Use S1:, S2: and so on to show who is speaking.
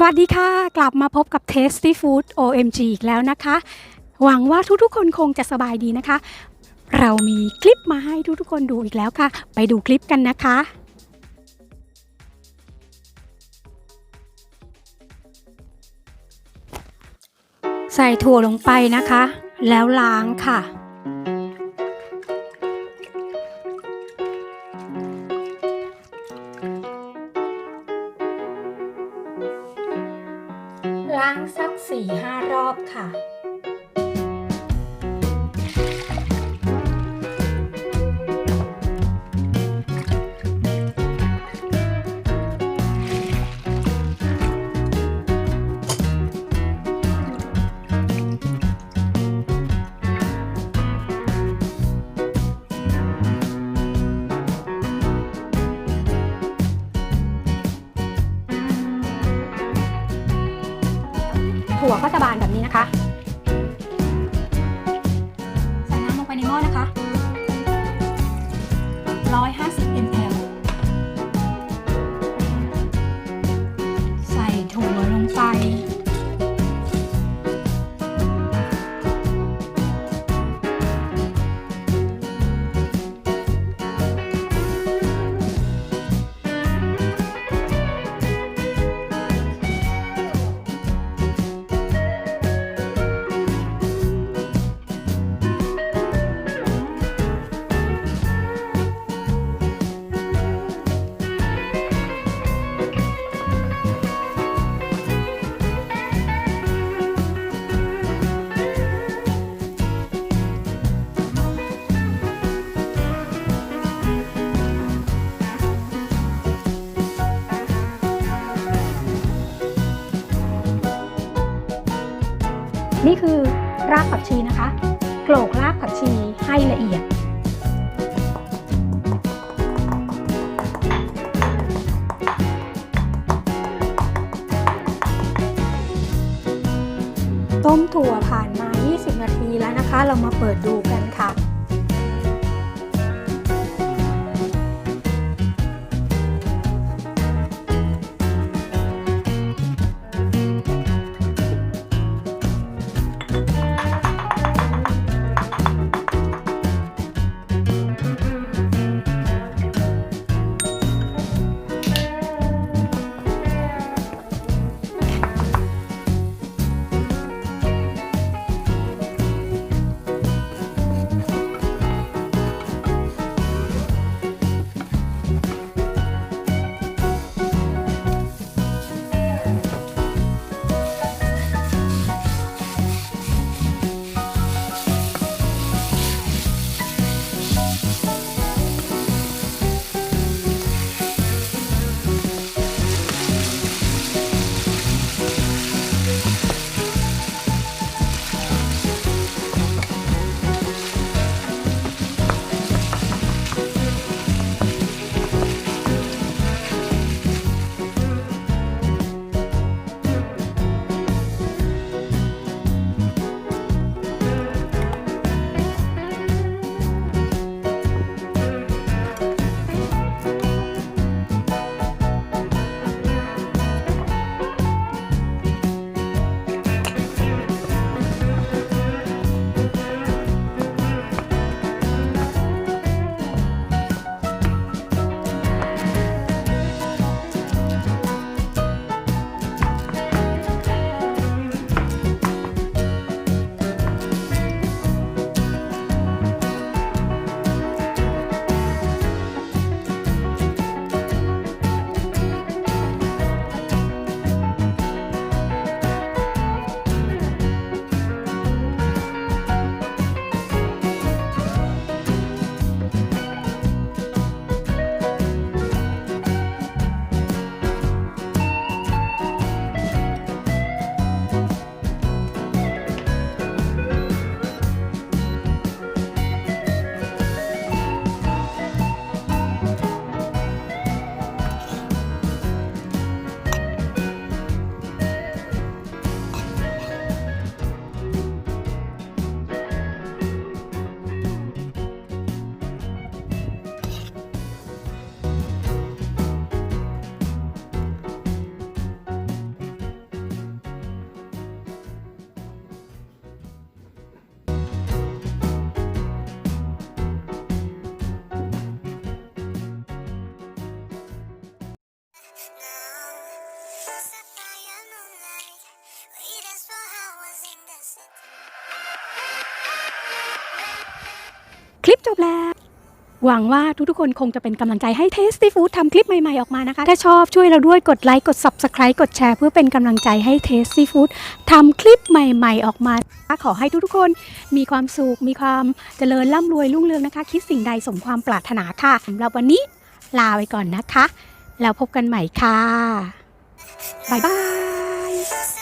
S1: สวัสดีค่ะ กลับมาพบกับ Tasty Food OMG อีกแล้วนะคะ หวังว่าทุกๆ คนคงจะสบายดีนะคะ เรามีคลิปมาให้ทุกๆ คนดูอีกแล้วค่ะ ไปดูคลิปกันนะคะ ใส่ถั่วลงไปนะคะ แล้วล้างค่ะ ล้างสักสี่ห้ารอบค่ะ ถั่วก็จะบานแบบนี้นะคะ ใส่น้ำลงไปในหม้อนะคะ150 นี่คือรากผักชีนะคะโกลกรากผักชีให้ละเอียด ต้มถั่วผ่านมา 20 นาทีแล้วนะคะ เรามาเปิดดูกัน ลิปจบแล้ว หวังว่าทุกๆคนคงจะเป็นกำลังใจให้ Tasty Food ทำคลิปใหม่ๆออกมานะคะ ถ้าชอบช่วยเราด้วยกดไลค์กด Subscribe กดแชร์เพื่อเป็นกำลังใจให้ Tasty Food ทำคลิปใหม่ๆออกมา ขอให้ทุกๆคนมีความสุขมีความเจริญร่ำรวยรุ่งเรืองนะคะ คิดสิ่งใดสมความปรารถนาค่ะสำหรับวันนี้ลาไปก่อนนะคะ แล้วพบกันใหม่ค่ะ บ๊ายบาย